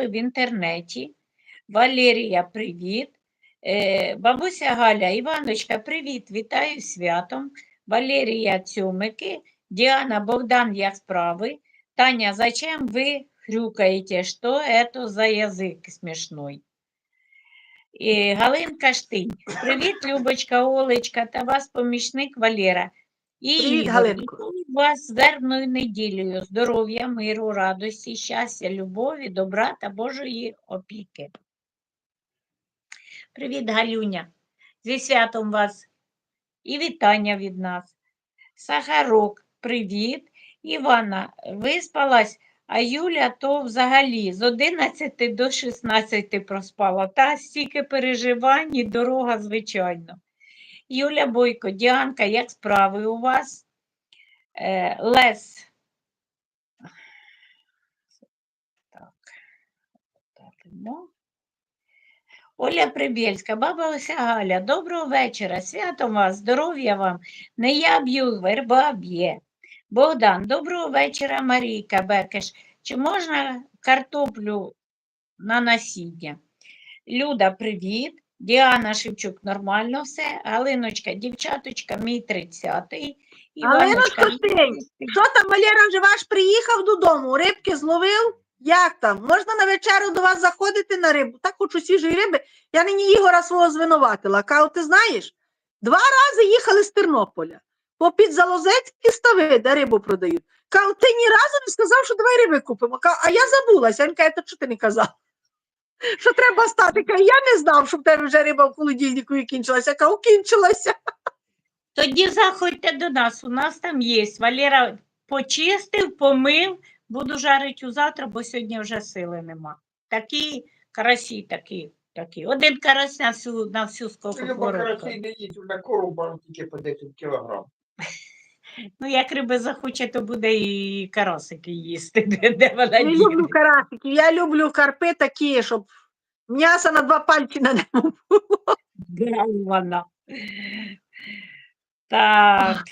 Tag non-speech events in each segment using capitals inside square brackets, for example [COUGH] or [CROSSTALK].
бачили в інтернеті. Валерія, привіт. Е, бабуся Галя, Іваночка, привіт, вітаю святом. Валерія Цюмики, Діана Богдан, як справи? Таня, зачем ви хрюкаєте? Що это за язик смішной? І Галинка Штинь. Привіт, Любочка, Олечка та вас помічник Валера. І Привіт, Галинко. Вас з вербною неділею, здоров'я, миру, радості, щастя, любові, добра та Божої опіки. Привіт, Галюня. Зі святом вас і вітання від нас. Сахарок, привіт. Івана, виспалась, а Юля то взагалі з 11 до 16 проспала. Та стільки переживань і дорога, звичайно. Юля Бойко, Діанка, як справи у вас? Е, Лес. Так. Оля Прибєльська, баба Ося Галя, доброго вечора, святом вас, здоров'я вам. Не я б'ю, верба б'є. Богдан, доброго вечора, Марійка Бекеш. Чи можна картоплю на насіння? Люда, привіт. Діана Шевчук, нормально все. Галиночка, дівчаточка, мій 30-й. Галиночка, Що там, Валера вже ваш приїхав додому, рибки зловив? Як там? Можна на вечерю до вас заходити на рибу? Так хочу свіжої риби. Я нині Ігора свого звинуватила. Кажу, ти знаєш, два рази їхали з Тернополя. Попід Залозецькі стави, де рибу продають. Кажу, ти ні разу не сказав, що давай риби купимо. Кажу, а я забулася. Він каже, то що ти не казав? Що треба стати? Каже, я не знав, що в тебе вже риба в холодильнику і кінчилася. Кажу, кінчилася. Тоді заходьте до нас, у нас там є. Валера почистив, помив, буду жарити у завтра, бо сьогодні вже сили нема. Такі карасі, такі, такі. Один карась на всю, на всю Люба сковородку. карасей не їсть, на коруба тільки по 10 кілограм. Ну, як риби захоче, то буде і карасики їсти, [LAUGHS] де, де вона Я люблю карасики, я люблю карпи такі, щоб м'ясо на два пальці на ньому. [LAUGHS] Де вона? Так.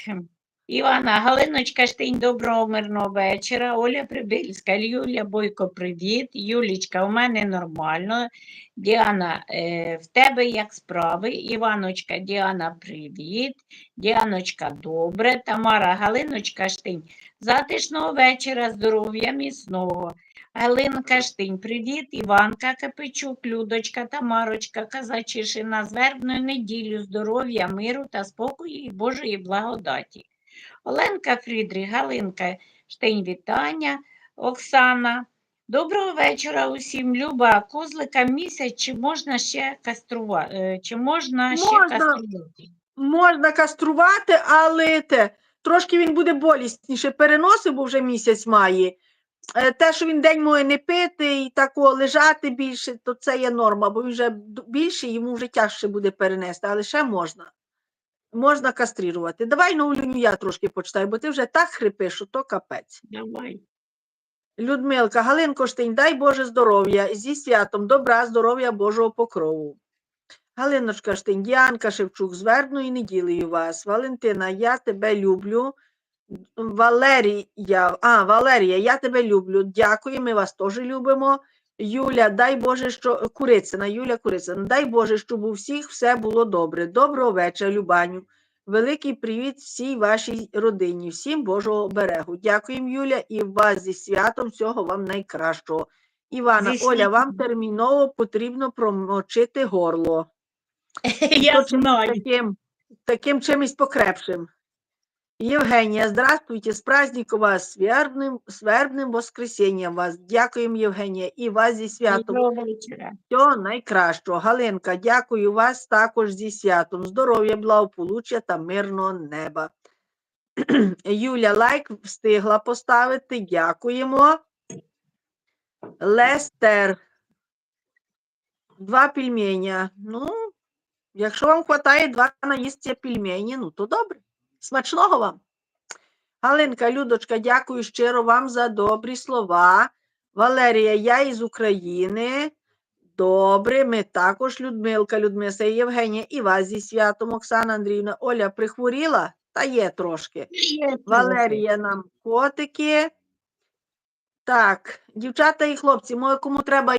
Івана, Галиночка Штинь, доброго мирного вечора. Оля Прибильська, Юля Бойко, привіт. Юлічка, у мене нормально. Діана, е, в тебе як справи? Іваночка, Діана, привіт. Діаночка, добре. Тамара, Галиночка Штинь, затишного вечора, здоров'я, міцного. Галинка Штинь, привіт. Іванка Капичук, Людочка, Тамарочка, Казачишина, з вербною неділю, здоров'я, миру та спокою і Божої благодаті. Оленка Фрідріх, Галинка Штинь, вітання. Оксана. Доброго вечора усім. Люба, козлика місяць, чи можна ще каструвати? Чи можна, ще каструвати? Можна каструвати, але те, трошки він буде болісніше переносив, бо вже місяць має. Е, Те, що він день може не пити і тако лежати більше, то це є норма, бо він вже більше, йому вже тяжче буде перенести, але ще можна. Можна кастрирувати. Давай на Улюню я трошки почитаю, бо ти вже так хрипиш, що то капець. Давай. Людмилка, Галинко Штинь, дай Боже здоров'я, зі святом, добра, здоров'я Божого покрову. Галиночка Штинь, Діанка Шевчук, з вербною неділею вас. Валентина, я тебе люблю. Валерія, а, Валерія, я тебе люблю. Дякую, ми вас теж любимо. Юля, дай Боже, що Курицина, Юля Курицина, дай Боже, щоб у всіх все було добре. Доброго вечора, Любаню. Великий привіт всій вашій родині, всім Божого оберегу. Дякуємо, Юля, і вас зі святом всього вам найкращого. Івана, Зі Оля, вам терміново потрібно промочити горло. [LAUGHS] Я знаю. Таким, таким чимось покрепшим. Євгенія, здравствуйте, з праздником вас, з вербним, з вербним воскресінням вас. Дякуємо, Євгенія, і вас зі святом. Доброго вечора. Всього найкращого. Галинка, дякую вас також зі святом. Здоров'я, благополуччя та мирного неба. [CLEARS THROAT] Юля, лайк встигла поставити. Дякуємо. Лестер. Два пельменя. Ну, якщо вам вистачає два наїсться пельмені, ну то добре. Смачного вам. Галинка, Людочка, дякую щиро вам за добрі слова. Валерія, я із України. Добре, ми також Людмилка, Людмила Євгенія і вас зі святом Оксана Андріївна. Оля прихворіла? Та є трошки. Є. Валерія нам котики. Так, дівчата і хлопці, кому треба